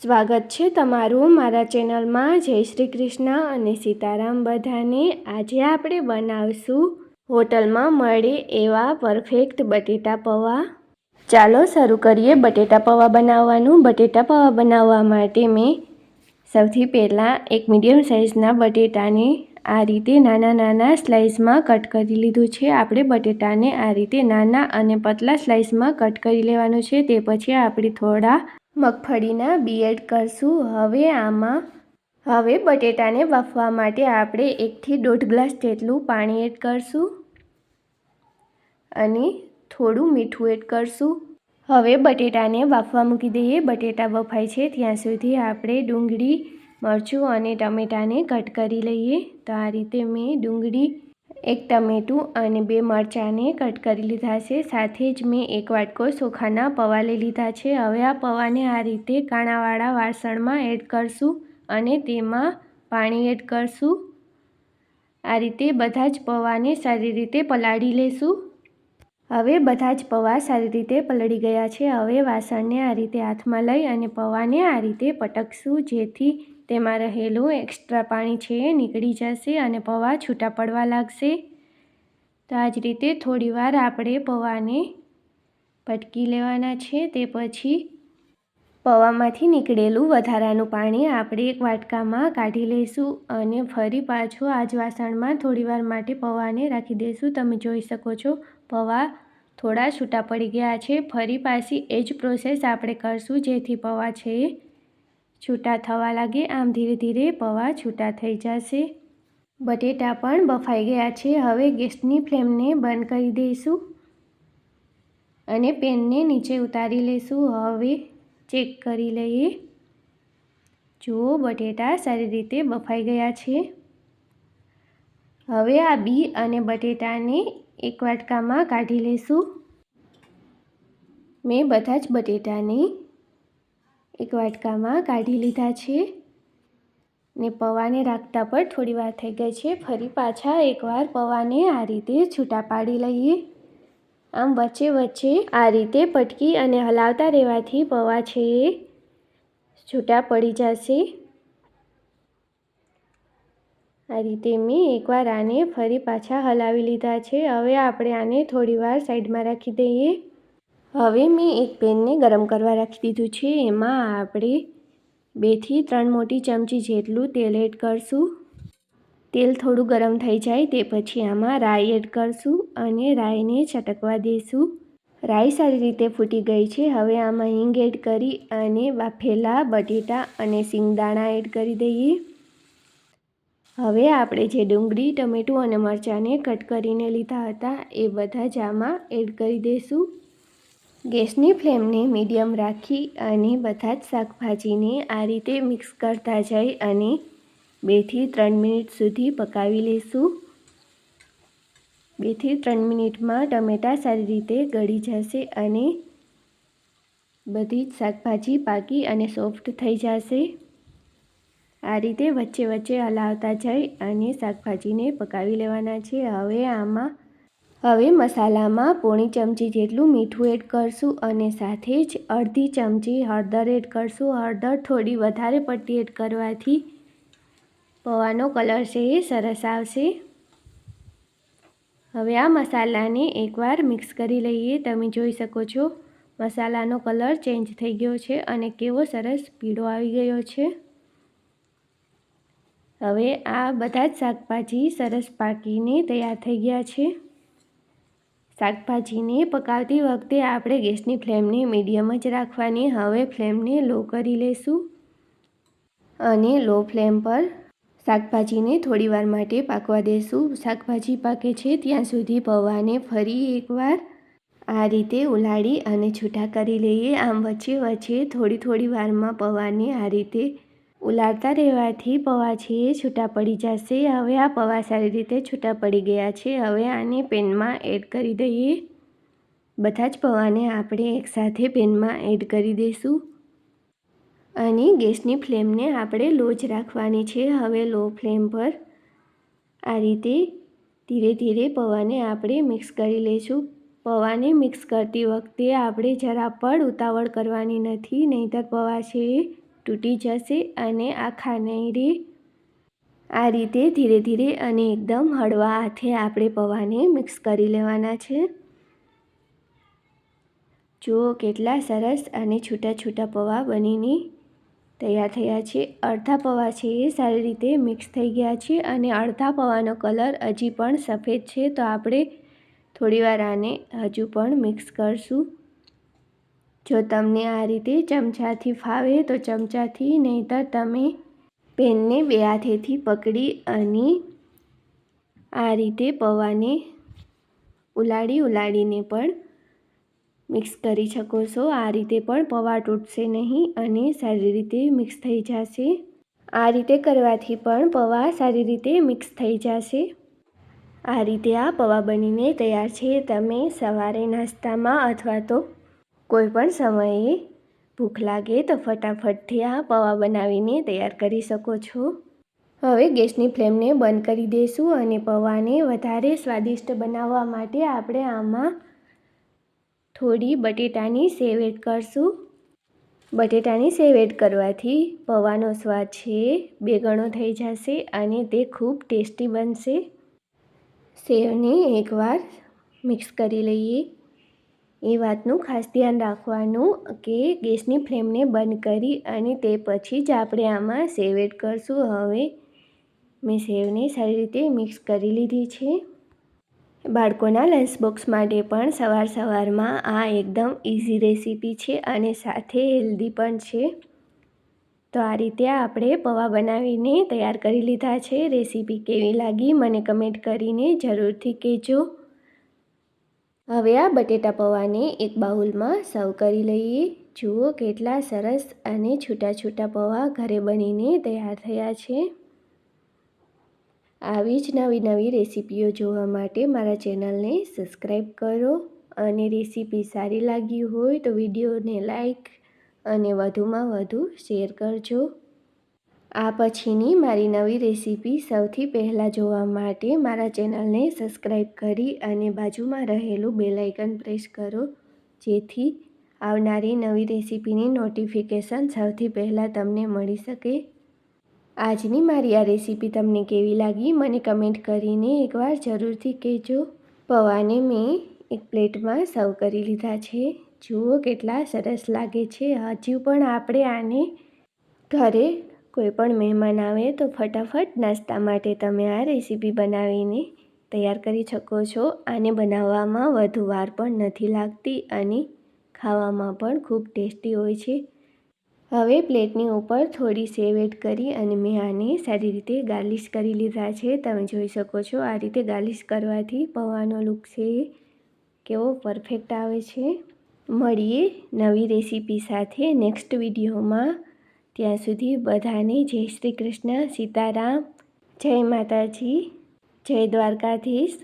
સ્વાગત છે તમારું મારા ચેનલમાં. જય શ્રી કૃષ્ણ અને સીતારામ બધાને. આજે આપણે બનાવશું હોટલમાં મળે એવા પરફેક્ટ બટેટા પૌવા. ચાલો શરૂ કરીએ બટેટા પૌવા બનાવવાનું. બટેટા પૌવા બનાવવા માટે મેં સૌથી પહેલાં એક મીડિયમ સાઇઝના બટેટાને આ રીતે નાના નાના સ્લાઇસમાં કટ કરી લીધું છે. આપણે બટેટાને આ રીતે નાના અને પતલા સ્લાઇસમાં કટ કરી લેવાનું છે. તે પછી આપણે થોડા મગફળીના બી એડ કરશું. હવે આમાં, હવે બટેટાને બાફવા માટે આપણે એકથી દોઢ ગ્લાસ જેટલું પાણી એડ કરશું અને થોડું મીઠું એડ કરશું. હવે બટેટાને બાફવા મૂકી દઈએ. બટેટા બફાય છે. ત્યાં સુધી આપણે ડુંગળી, મરચું અને ટમેટાને કટ કરી લઈએ. તો આ રીતે મેં ડુંગળી એક ટમેટું અને બે મરચાંને કટ કરી લીધા છે. સાથે જ મેં એક વાટકો ચોખાના પૌવા લઈ લીધા છે. હવે આ પૌવાને આ રીતે કાણાવાળા વાસણમાં એડ કરશું અને તેમાં પાણી એડ કરશું. આ રીતે બધા જ પૌવાને સારી રીતે પલાળી લેશું. હવે બધા જ પૌવા સારી રીતે પલળી ગયા છે. હવે વાસણને આ રીતે હાથમાં લઈ અને પૌવાને આ રીતે પટકશું જેથી તેમાં રહેલું એક્સ્ટ્રા પાણી છે એ નીકળી જશે અને પૌવા છૂટા પડવા લાગશે. તો આ જ રીતે થોડીવાર આપણે પૌવાને પટકી લેવાના છે. તે પછી પૌવામાંથી નીકળેલું વધારાનું પાણી આપણે એક વાટકામાં કાઢી લઈશું અને ફરી પાછું આ જ વાસણમાં થોડીવાર માટે પૌવાને રાખી દઈશું. તમે જોઈ શકો છો, પૌવા થોડા છૂટા પડી ગયા છે. ફરી પાછી એ જ પ્રોસેસ આપણે કરશું જેથી પૌવા છે છૂટા થવા લાગે, આમ ધીરે ધીરે પૌવા છૂટા થઈ જશે. બટેટા પણ બફાઈ ગયા છે. હવે ગેસની ફ્લેમને બંધ કરી દઈશું અને પેનને નીચે ઉતારી લઈશું હવે ચેક કરી લઈએ. જુઓ, બટેટા સારી રીતે બફાઈ ગયા છે. હવે આ બી અને બટેટાને એક વાટકામાં કાઢી લઈશું મેં બધા જ બટેટાને એક વાટકામાં કાઢી લીધા છે ને પૌવાને રાખતા પણ થોડી વાર થઈ ગઈ છે. ફરી પાછા એકવાર પૌવાને આ રીતે છૂટા પાડી લઈએ. આમ વચ્ચે વચ્ચે આ રીતે પટકી અને હલાવતા રહેવાથી પૌવા છે એ છૂટા પડી જશે. આ રીતે મેં એકવાર આને ફરી પાછા હલાવી લીધા છે. હવે આપણે આને થોડીવાર સાઈડમાં રાખી દઈએ. હવે મેં એક પેનને ગરમ કરવા રાખી દીધું છે. એમાં આપણે બેથી ત્રણ મોટી ચમચી જેટલું તેલ એડ કરશું. તેલ થોડું ગરમ થઈ જાય તે પછી આમાં રાઈ એડ કરશું અને રાઈને છટકવા દઈશું રાઈ સારી રીતે ફૂટી ગઈ છે. હવે આમાં હિંગ એડ કરી અને બાફેલા બટેટા અને સિંગદાણા એડ કરી દઈએ. હવે આપણે જે ડુંગળી, ટમેટું અને મરચાંને કટ કરીને લીધા હતા એ બધા જ આમાં એડ કરી દઈશું ગેસની ફ્લેમને મીડિયમ રાખી અને બધા જ શાકભાજીને આ રીતે મિક્સ કરતા જઈ અને બેથી ત્રણ મિનિટ સુધી પકાવી લઈશું બેથી ત્રણ મિનિટમાં ટમેટાં સારી રીતે ગળી જશે અને બધી જ શાકભાજી પાકી અને સોફ્ટ થઈ જશે. આ રીતે વચ્ચે વચ્ચે હલાવતા જઈ અને શાકભાજીને પકાવી લેવાના છે. હવે આમાં હવે મસાલામાં પોણી ચમચી જેટલું મીઠું એડ કરશું અને સાથે જ અડધી ચમચી હળદર એડ કરશું. હળદર થોડી વધારે પડતી એડ કરવાથી પૌવાનો કલર છે એ સરસ આવશે. હવે આ મસાલાને એકવાર મિક્સ કરી લઈએ. તમે જોઈ શકો છો મસાલાનો કલર ચેન્જ થઈ ગયો છે અને કેવો સરસ પીળો આવી ગયો છે. હવે આ બધા જ શાકભાજી સરસ પાકીને તૈયાર થઈ ગયા છે. શાકભાજીને પકાવતી વખતે આપણે ગેસની ફ્લેમને મીડિયમ જ રાખવાની. હવે ફ્લેમને લો કરી લઈશું અને લો ફ્લેમ પર શાકભાજીને થોડીવાર માટે પાકવા દઈશું શાકભાજી પાકે છે ત્યાં સુધી પૌવાને ફરી એકવાર આ રીતે ઉલાળી અને છૂટા કરી લઈએ. આમ વચ્ચે વચ્ચે થોડી થોડી વારમાં પૌવાને આ રીતે ઉલાળતા રહેવાથી પૌવા છે એ છૂટા પડી જશે. હવે આ પૌવા સારી રીતે છૂટા પડી ગયા છે. હવે આને પેનમાં એડ કરી દઈએ. બધા જ પૌવાને આપણે એકસાથે પેનમાં એડ કરી દઈશું અને ગેસની ફ્લેમને આપણે લો જ રાખવાની છે. હવે લો ફ્લેમ પર આ રીતે ધીરે ધીરે પૌવાને આપણે મિક્સ કરી લઈશું પૌવાને મિક્સ કરતી વખતે આપણે જરા પણ ઉતાવળ કરવાની નથી, નહીંતર પૌવા છે. તૂટી જશે અને આખા નહીં રહે આ રીતે ધીરે ધીરે અને એકદમ હળવા હાથે આપણે પૌવાને મિક્સ કરી લેવાના છે. જુઓ કેટલા સરસ અને છૂટા છૂટા પૌવા બનીને તૈયાર થયા છે. અડધા પૌવા છે એ સારી રીતે મિક્સ થઈ ગયા છે અને અડધા પૌવાનો કલર હજી પણ સફેદ છે. તો આપણે થોડીવાર આને હજુ પણ મિક્સ કરશું. જો તમને આ રીતે ચમચાથી ફાવે તો ચમચાથી નહીંતર તમે પેનને બે હાથેથી પકડી અને આ રીતે પૌવાને ઉલાળી ઉલાળીને પણ મિક્સ કરી શકો છો. આ રીતે પણ પૌવા તૂટશે નહીં અને સારી રીતે મિક્સ થઈ જશે. આ રીતે કરવાથી પણ પૌવા સારી રીતે મિક્સ થઈ જશે. આ રીતે આ પૌવા બનીને તૈયાર છે. તમે સવારે નાસ્તામાં અથવા તો કોઈ પણ સમયે ભૂખ લાગે તો ફટાફટથી આ પૌવા બનાવીને તૈયાર કરી શકો છો. હવે ગેસની ફ્લેમને બંધ કરી દઈશું અને પૌવાને વધારે સ્વાદિષ્ટ બનાવવા માટે આપણે આમાં થોડી બટેટાની સેવ એડ કરશું. બટેટાની સેવ કરવાથી પૌવાનો સ્વાદ છે બે ગણો થઈ જશે અને તે ખૂબ ટેસ્ટી બનશે. સેવને એકવાર મિક્સ કરી લઈએ. એ વાતનું ખાસ ધ્યાન રાખવાનું કે ગેસની ફ્લેમને બંધ કરી અને તે પછી જ આપણે આમાં સેવ એડ કરશું. હવે મેં સેવને સારી રીતે મિક્સ કરી લીધી છે. બાળકોના લંચ બોક્સ માટે પણ સવાર સવારમાં આ એકદમ ઇઝી રેસીપી છે અને સાથે હેલ્ધી પણ છે. તો આ રીતે આપણે પૌવા બનાવીને તૈયાર કરી લીધા છે. રેસીપી કેવી લાગી મને કમેન્ટ કરીને જરૂરથી કહેજો. હવે આ બટેટા પૌવાને એક બાઉલમાં સર્વ કરી લઈએ. જુઓ કેટલા સરસ અને છૂટા છૂટા પૌવા ઘરે બનીને તૈયાર થયા છે. આવી જ નવી નવી રેસીપીઓ જોવા માટે મારા ચેનલને સબસ્ક્રાઈબ કરો અને રેસીપી સારી લાગી હોય તો વિડીયોને લાઈક અને વધુમાં વધુ શેર કરજો. આ પછીની મારી નવી રેસીપી સૌથી પહેલાં જોવા માટે મારા ચેનલને સબસ્ક્રાઈબ કરી અને બાજુમાં રહેલું બેલાઇકન પ્રેસ કરો, જેથી આવનારી નવી રેસીપીની નોટિફિકેશન સૌથી પહેલાં તમને મળી શકે. આજની મારી આ રેસીપી તમને કેવી લાગી મને કમેન્ટ કરીને એકવાર જરૂરથી કહેજો. પૌવાને મેં એક પ્લેટમાં સર્વ કરી લીધા છે. જુઓ કેટલા સરસ લાગે છે. હજુ પણ આપણે આને ઘરે કોઈ પણ મહેમાન આવે તો ફટાફટ નાસ્તા માટે તમે આ રેસીપી બનાવીને તૈયાર કરી શકો છો. આને બનાવવામાં વધુ વાર પણ નથી લાગતી અને ખાવામાં પણ ખૂબ ટેસ્ટી હોય છે. હવે પ્લેટની ઉપર થોડી સેવ એડ કરી અને મેં આને સારી રીતે ગાર્લિશ કરી લીધા છે. તમે જોઈ શકો છો આ રીતે ગાર્લિશ કરવાથી પૌવાનો લુક છે કેવો પરફેક્ટ આવે છે. મળીએ નવી રેસીપી સાથે નેક્સ્ટ વિડીયોમાં. ત્યાં સુધી બધાને જય શ્રી કૃષ્ણ સીતારામ જય માતાજી જય દ્વારકાધીશ.